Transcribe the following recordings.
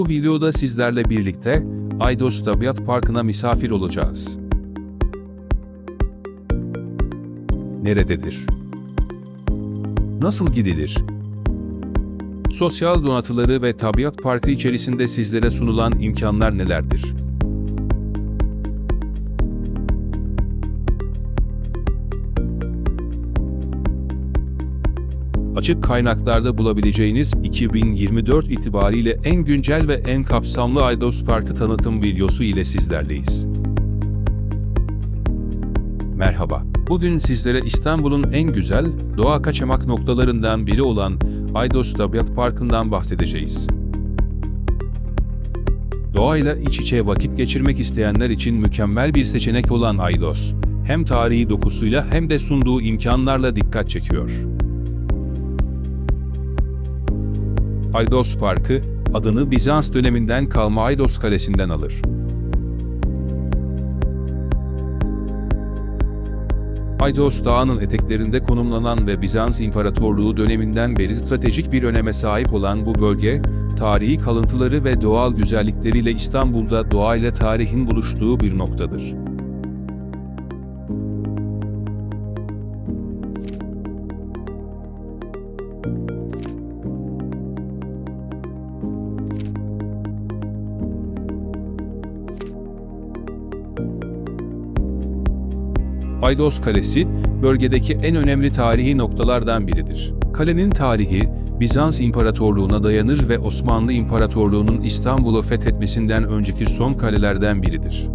Bu videoda sizlerle birlikte Aydos Tabiat Parkı'na misafir olacağız. Nerededir? Nasıl gidilir? Sosyal donatıları ve tabiat parkı içerisinde sizlere sunulan imkanlar nelerdir? Açık kaynaklarda bulabileceğiniz 2024 itibariyle en güncel ve en kapsamlı Aydos Parkı tanıtım videosu ile sizlerleyiz. Merhaba. Bugün sizlere İstanbul'un en güzel doğa kaçamak noktalarından biri olan Aydos Tabiat Parkı'ndan bahsedeceğiz. Doğayla iç içe vakit geçirmek isteyenler için mükemmel bir seçenek olan Aydos, hem tarihi dokusuyla hem de sunduğu imkanlarla dikkat çekiyor. Aydos Parkı, adını Bizans döneminden kalma Aydos Kalesi'nden alır. Aydos Dağı'nın eteklerinde konumlanan ve Bizans İmparatorluğu döneminden beri stratejik bir öneme sahip olan bu bölge, tarihi kalıntıları ve doğal güzellikleriyle İstanbul'da doğayla tarihin buluştuğu bir noktadır. Aydos Kalesi, bölgedeki en önemli tarihi noktalardan biridir. Kalenin tarihi, Bizans İmparatorluğu'na dayanır ve Osmanlı İmparatorluğu'nun İstanbul'u fethetmesinden önceki son kalelerden biridir.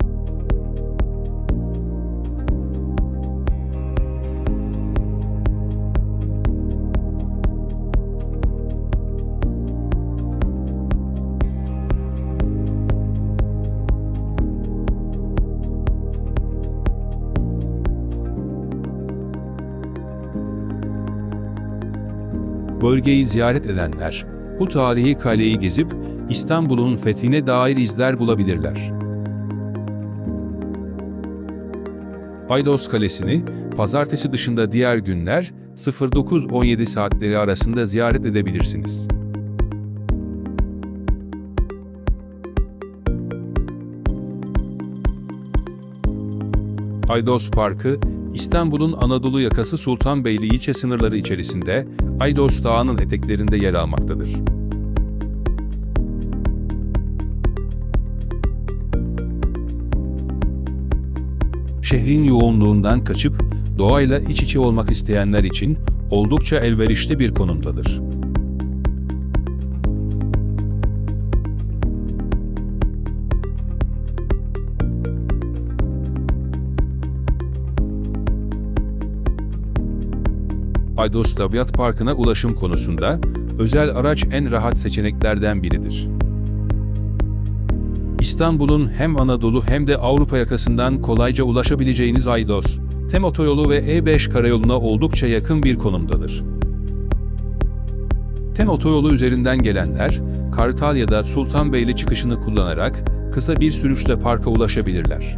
Bölgeyi ziyaret edenler, bu tarihi kaleyi gezip İstanbul'un fethine dair izler bulabilirler. Aydos Kalesi'ni pazartesi dışında diğer günler 09-17 saatleri arasında ziyaret edebilirsiniz. Aydos Parkı, İstanbul'un Anadolu yakası Sultanbeyli ilçe sınırları içerisinde Aydos Dağı'nın eteklerinde yer almaktadır. Şehrin yoğunluğundan kaçıp doğayla iç içe olmak isteyenler için oldukça elverişli bir konumdadır. Aydos Tabiat Parkı'na ulaşım konusunda özel araç en rahat seçeneklerden biridir. İstanbul'un hem Anadolu hem de Avrupa yakasından kolayca ulaşabileceğiniz Aydos, Tem Otoyolu ve E5 karayoluna oldukça yakın bir konumdadır. Tem Otoyolu üzerinden gelenler, Kartal ya da Sultanbeyli çıkışını kullanarak kısa bir sürüşle parka ulaşabilirler.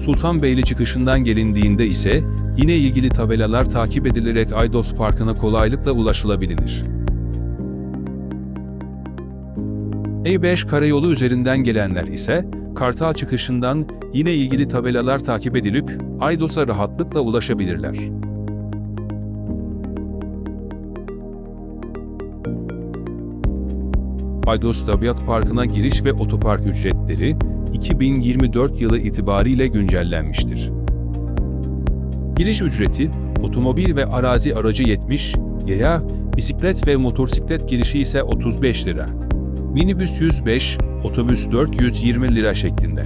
Sultanbeyli çıkışından gelindiğinde ise yine ilgili tabelalar takip edilerek Aydos Parkı'na kolaylıkla ulaşılabilir. E5 karayolu üzerinden gelenler ise Kartal çıkışından yine ilgili tabelalar takip edilip Aydos'a rahatlıkla ulaşabilirler. Aydos Tabiat Parkı'na giriş ve otopark ücretleri 2024 yılı itibariyle güncellenmiştir. Giriş ücreti, otomobil ve arazi aracı 70, yaya, bisiklet ve motosiklet girişi ise 35 lira. Minibüs 105, otobüs 420 lira şeklinde.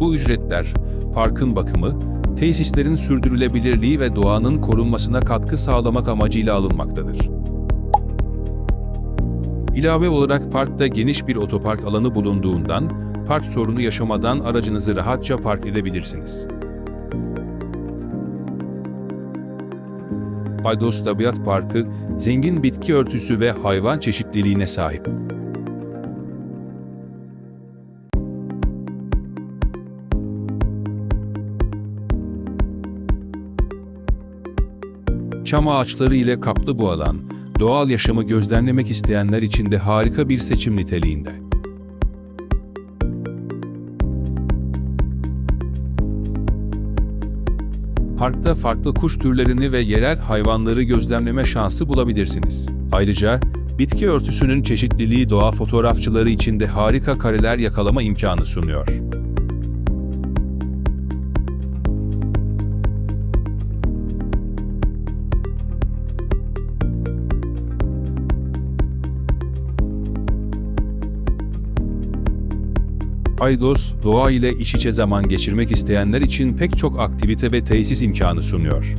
Bu ücretler, parkın bakımı, tesislerin sürdürülebilirliği ve doğanın korunmasına katkı sağlamak amacıyla alınmaktadır. İlave olarak parkta geniş bir otopark alanı bulunduğundan, park sorunu yaşamadan aracınızı rahatça park edebilirsiniz. Aydos Tabiat Parkı, zengin bitki örtüsü ve hayvan çeşitliliğine sahip. Çam ağaçları ile kaplı bu alan, doğal yaşamı gözlemlemek isteyenler için de harika bir seçim niteliğinde. Parkta farklı kuş türlerini ve yerel hayvanları gözlemleme şansı bulabilirsiniz. Ayrıca bitki örtüsünün çeşitliliği doğa fotoğrafçıları için de harika kareler yakalama imkanı sunuyor. Aydos, doğa ile iç içe zaman geçirmek isteyenler için pek çok aktivite ve tesis imkanı sunuyor.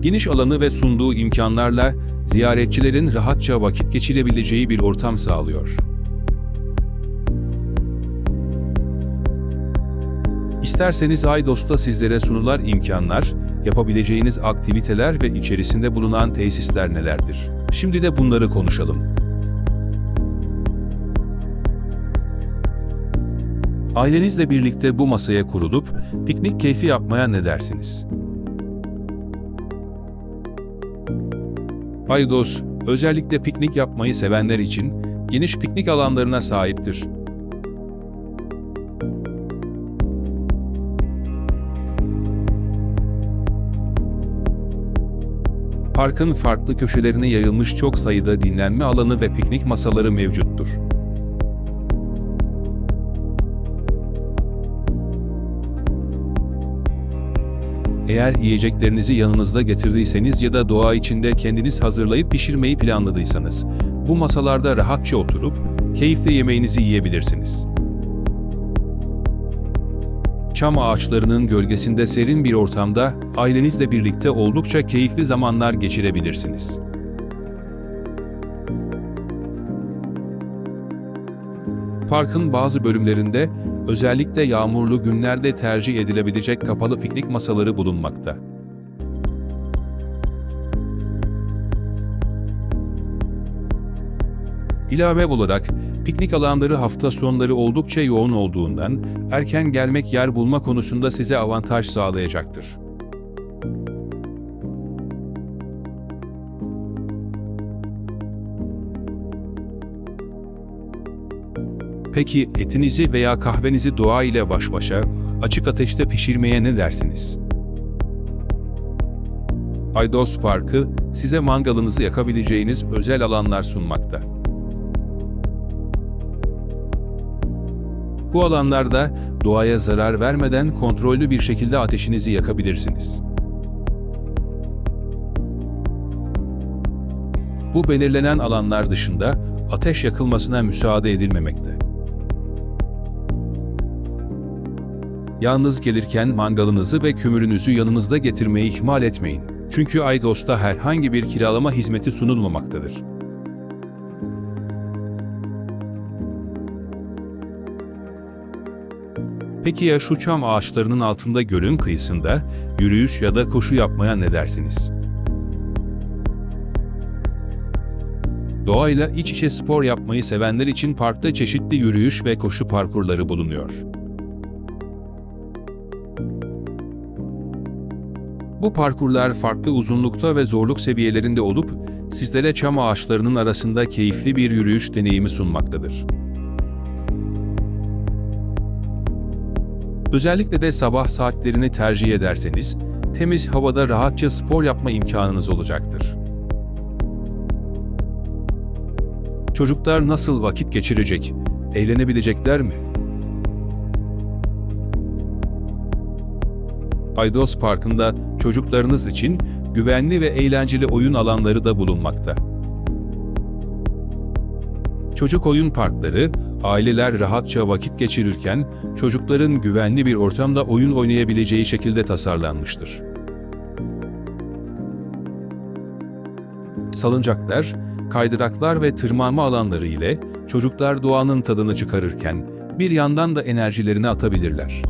Geniş alanı ve sunduğu imkanlarla ziyaretçilerin rahatça vakit geçirebileceği bir ortam sağlıyor. İsterseniz Aydos'ta sizlere sunular imkanlar, yapabileceğiniz aktiviteler ve içerisinde bulunan tesisler nelerdir? Şimdi de bunları konuşalım. Ailenizle birlikte bu masaya kurulup piknik keyfi yapmaya ne dersiniz? Aydos, özellikle piknik yapmayı sevenler için geniş piknik alanlarına sahiptir. Parkın farklı köşelerine yayılmış çok sayıda dinlenme alanı ve piknik masaları mevcuttur. Eğer yiyeceklerinizi yanınızda getirdiyseniz ya da doğa içinde kendiniz hazırlayıp pişirmeyi planladıysanız, bu masalarda rahatça oturup, keyifle yemeğinizi yiyebilirsiniz. Çam ağaçlarının gölgesinde serin bir ortamda ailenizle birlikte oldukça keyifli zamanlar geçirebilirsiniz. Parkın bazı bölümlerinde özellikle yağmurlu günlerde tercih edilebilecek kapalı piknik masaları bulunmakta. İlave olarak piknik alanları hafta sonları oldukça yoğun olduğundan erken gelmek yer bulma konusunda size avantaj sağlayacaktır. Peki etinizi veya kahvenizi doğa ile baş başa, açık ateşte pişirmeye ne dersiniz? Aydos Parkı, size mangalınızı yakabileceğiniz özel alanlar sunmakta. Bu alanlarda doğaya zarar vermeden kontrollü bir şekilde ateşinizi yakabilirsiniz. Bu belirlenen alanlar dışında ateş yakılmasına müsaade edilmemekte. Yalnız gelirken mangalınızı ve kömürünüzü yanınızda getirmeyi ihmal etmeyin. Çünkü Aydos'ta herhangi bir kiralama hizmeti sunulmamaktadır. Peki ya şu çam ağaçlarının altında gölün kıyısında yürüyüş ya da koşu yapmaya ne dersiniz? Doğayla iç içe spor yapmayı sevenler için parkta çeşitli yürüyüş ve koşu parkurları bulunuyor. Bu parkurlar farklı uzunlukta ve zorluk seviyelerinde olup sizlere çam ağaçlarının arasında keyifli bir yürüyüş deneyimi sunmaktadır. Özellikle de sabah saatlerini tercih ederseniz, temiz havada rahatça spor yapma imkanınız olacaktır. Çocuklar nasıl vakit geçirecek, eğlenebilecekler mi? Aydos Parkı'nda çocuklarınız için güvenli ve eğlenceli oyun alanları da bulunmakta. Çocuk oyun parkları, aileler rahatça vakit geçirirken çocukların güvenli bir ortamda oyun oynayabileceği şekilde tasarlanmıştır. Salıncaklar, kaydıraklar ve tırmanma alanları ile çocuklar doğanın tadını çıkarırken bir yandan da enerjilerini atabilirler.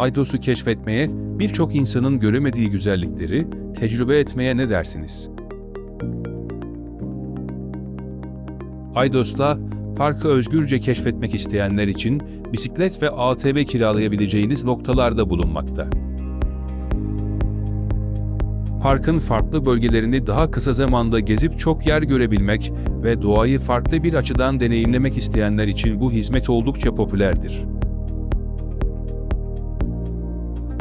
Aydos'u keşfetmeye, birçok insanın göremediği güzellikleri tecrübe etmeye ne dersiniz? Aydos'ta Parkı özgürce keşfetmek isteyenler için bisiklet ve ATV kiralayabileceğiniz noktalarda bulunmakta. Parkın farklı bölgelerini daha kısa zamanda gezip çok yer görebilmek ve doğayı farklı bir açıdan deneyimlemek isteyenler için bu hizmet oldukça popülerdir.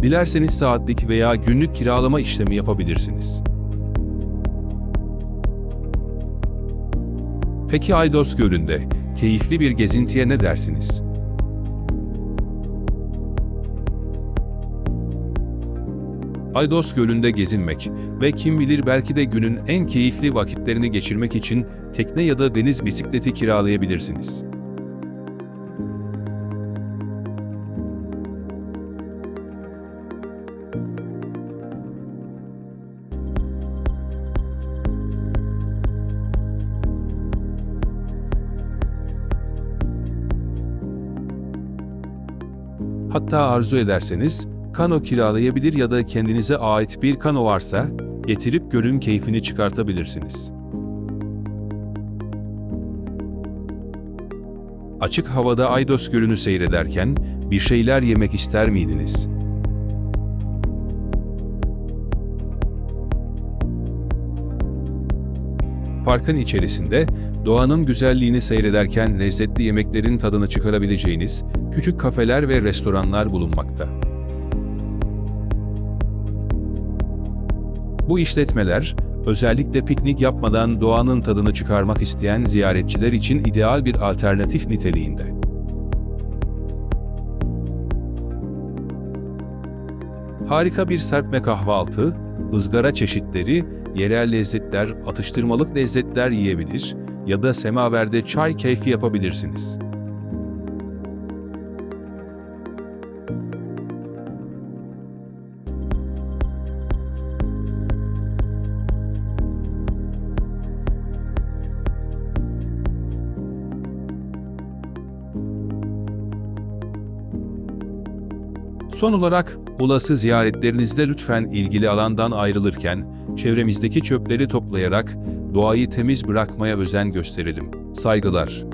Dilerseniz saatlik veya günlük kiralama işlemi yapabilirsiniz. Peki Aydos Gölü'nde keyifli bir gezintiye ne dersiniz? Aydos Gölü'nde gezinmek ve kim bilir belki de günün en keyifli vakitlerini geçirmek için tekne ya da deniz bisikleti kiralayabilirsiniz. Hatta arzu ederseniz kano kiralayabilir ya da kendinize ait bir kano varsa getirip gölün keyfini çıkartabilirsiniz. Açık havada Aydos Gölü'nü seyrederken bir şeyler yemek ister miydiniz? Parkın içerisinde doğanın güzelliğini seyrederken lezzetli yemeklerin tadını çıkarabileceğiniz küçük kafeler ve restoranlar bulunmakta. Bu işletmeler, özellikle piknik yapmadan doğanın tadını çıkarmak isteyen ziyaretçiler için ideal bir alternatif niteliğinde. Harika bir serpme kahvaltı, ızgara çeşitleri, yerel lezzetler, atıştırmalık lezzetler yiyebilir ya da semaverde çay keyfi yapabilirsiniz. Son olarak olası ziyaretlerinizde lütfen ilgili alandan ayrılırken çevremizdeki çöpleri toplayarak doğayı temiz bırakmaya özen gösterelim. Saygılar.